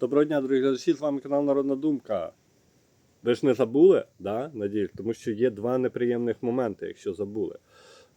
Доброго дня, дорогі глядачі, з вами канал Народна Думка. Ви ж не забули, да? Надіюсь, тому що є два неприємних моменти, якщо забули.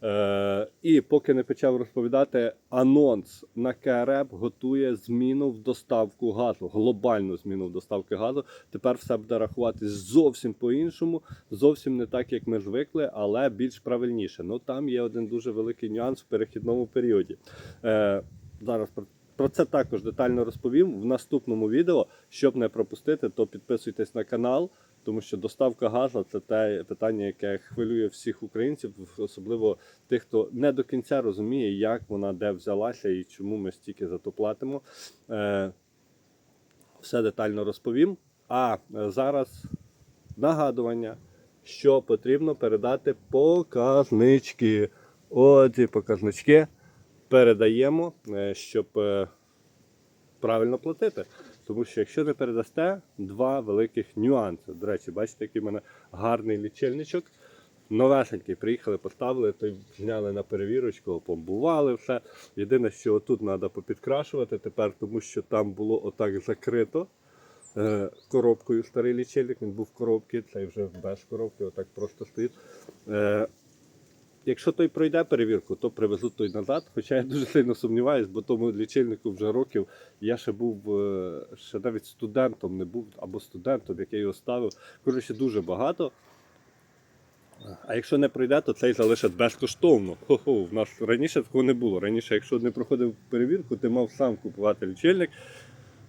Е, і поки не почав розповідати, анонс на КРЕП готує зміну в доставку газу, глобальну зміну в доставки газу. Тепер все буде рахуватись зовсім по-іншому, зовсім не так, як ми звикли, але більш правильніше. Ну там є один дуже великий нюанс в перехідному періоді. Е, зараз про це також детально розповім в наступному відео. Щоб не пропустити, то підписуйтесь на канал, тому що доставка газу це те питання, яке хвилює всіх українців, особливо тих, хто не до кінця розуміє, як вона де взялася і чому ми стільки за то платимо. Е, все детально розповім. А е, зараз нагадування, що потрібно передати показнички. Оці показнички передаємо, е, щоб е, правильно платити. Тому що якщо не передасте, два великих нюанси. До речі, бачите, який в мене гарний лічильничок. Новесенький, приїхали, поставили, той зняли на перевірочку, помбували все. Єдине, що тут треба попідкрашувати тепер, тому що там було отак закрито е, коробкою старий лічильник. Він був в коробці, цей вже без коробки, отак просто стоїть. Е, Якщо той пройде перевірку, то привезуть той назад. Хоча я дуже сильно сумніваюсь, бо тому лічильнику вже років я ще був е, ще навіть студентом не був або студентом, як я його ставив. Коротше, дуже багато. А якщо не пройде, то цей залишать безкоштовно. Хо-хо, в нас раніше такого не було. Раніше, якщо не проходив перевірку, ти мав сам купувати лічильник.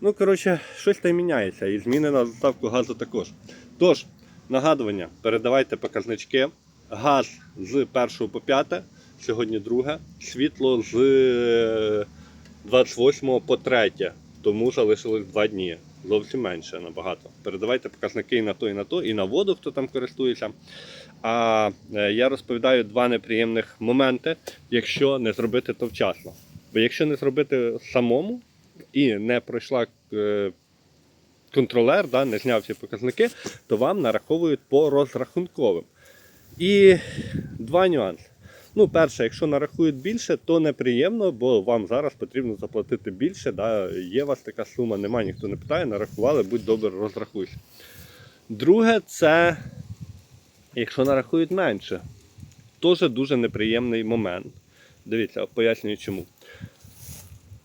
Ну, коротше, щось там міняється. І зміни на доставку газу також. Тож, нагадування, передавайте показнички. Газ з 1 по 5, сьогодні 2, світло з е, 28 по 3, тому залишилось 2 дні. Зовсім менше набагато. Передавайте показники і на то, і на то, і на воду, хто там користується. А е, я розповідаю два неприємних моменти, якщо не зробити то вчасно. Бо якщо не зробити самому і не пройшла е, контролер, да, не зняв ці показники, то вам нараховують по розрахунковим. І два нюанси. Ну, перше, якщо нарахують більше, то неприємно, бо вам зараз потрібно заплатити більше. Да? Є у вас така сума, немає, ніхто не питає, нарахували, будь добре, розрахуйся. Друге, це якщо нарахують менше, теж дуже неприємний момент. Дивіться, пояснюю чому.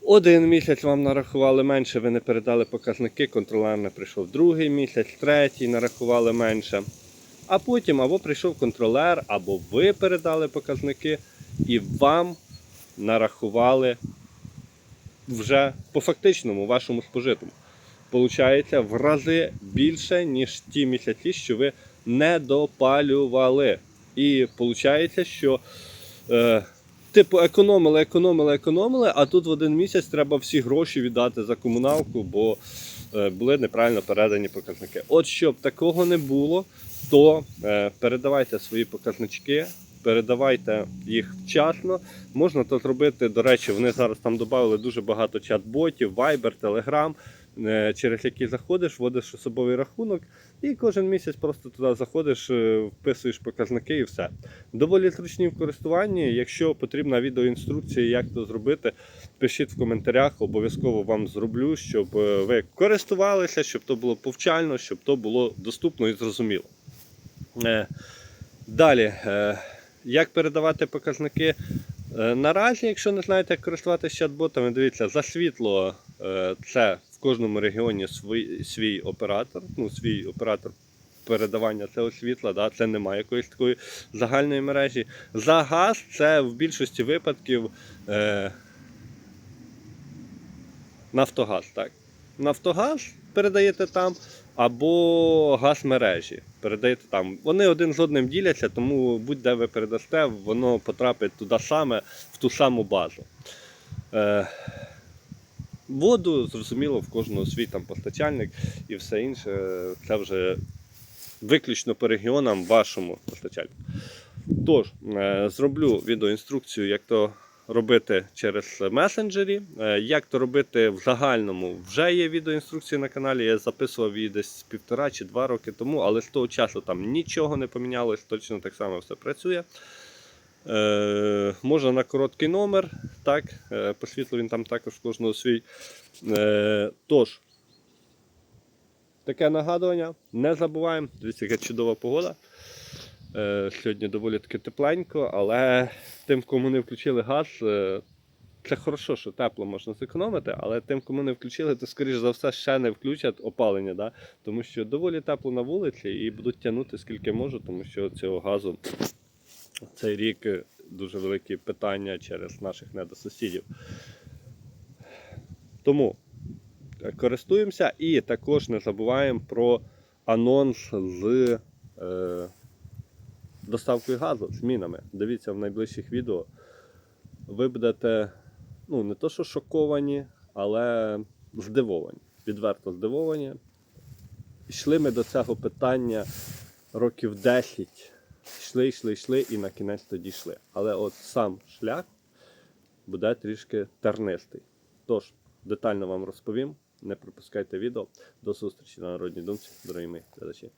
Один місяць вам нарахували менше, ви не передали показники, контролер не прийшов другий місяць, третій нарахували менше. А потім або прийшов контролер, або ви передали показники, і вам нарахували вже по фактичному вашому спожитому. Получається в рази більше, ніж ті місяці, що ви не допалювали. І виходить, що е, типу економили, економили, економили, а тут в один місяць треба всі гроші віддати за комуналку, бо е, були неправильно передані показники. От щоб такого не було, то е, передавайте свої показнички, передавайте їх вчасно. Можна то зробити, до речі, вони зараз там додали дуже багато чат-ботів, Viber, Telegram, е, через які заходиш, вводиш особовий рахунок, і кожен місяць просто туди заходиш, е, вписуєш показники і все. Доволі зручні в користуванні. Якщо потрібна відеоінструкція, як то зробити, пишіть в коментарях, обов'язково вам зроблю, щоб ви користувалися, щоб то було повчально, щоб то було доступно і зрозуміло. Е, Далі, е, як передавати показники? Е, Наразі, якщо не знаєте, як користуватися чат-ботами, дивіться, за світло це в кожному регіоні свій, свій оператор, ну, свій оператор передавання цього світла, да, це немає якоїсь такої загальної мережі. За газ це в більшості випадків е, Нафтогаз, так. Нафтогаз передаєте там, або газ мережі передаєте там. Вони один з одним діляться, тому будь-де ви передасте, воно потрапить туди саме, в ту саму базу. Е, воду, зрозуміло, в кожного свій там постачальник і все інше. Це вже виключно по регіонам вашому постачальнику. Тож, е, зроблю відеоінструкцію, як то робити через месенджері. Е, Як то робити в загальному, вже є відеоінструкції на каналі. Я записував її десь півтора чи два роки тому, але з того часу там нічого не помінялось, точно так само все працює. Е, можна на короткий номер, так, е, по світлу він там також кожного свій. Е, тож, таке нагадування. Не забуваємо. Дивіться, яка чудова погода. Е, сьогодні доволі таки тепленько, але тим, кому не включили газ, е, це хорошо, що тепло можна зекономити, але тим, кому не включили, то скоріш за все ще не включать опалення, да? тому що доволі тепло на вулиці і будуть тягнути скільки можуть, тому що цього газу цей рік дуже великі питання через наших недосусідів. Тому е, користуємося і також не забуваємо про анонс з доставкою газу, змінами. Дивіться в найближчих відео. Ви будете ну, не то, що шоковані, але здивовані. Відверто здивовані. Йшли ми до цього питання років 10. Йшли, йшли, йшли і на кінець то дійшли. Але от сам шлях буде трішки тернистий. Тож, детально вам розповім. Не пропускайте відео. До зустрічі на Народній думці, дорогі мої глядачі.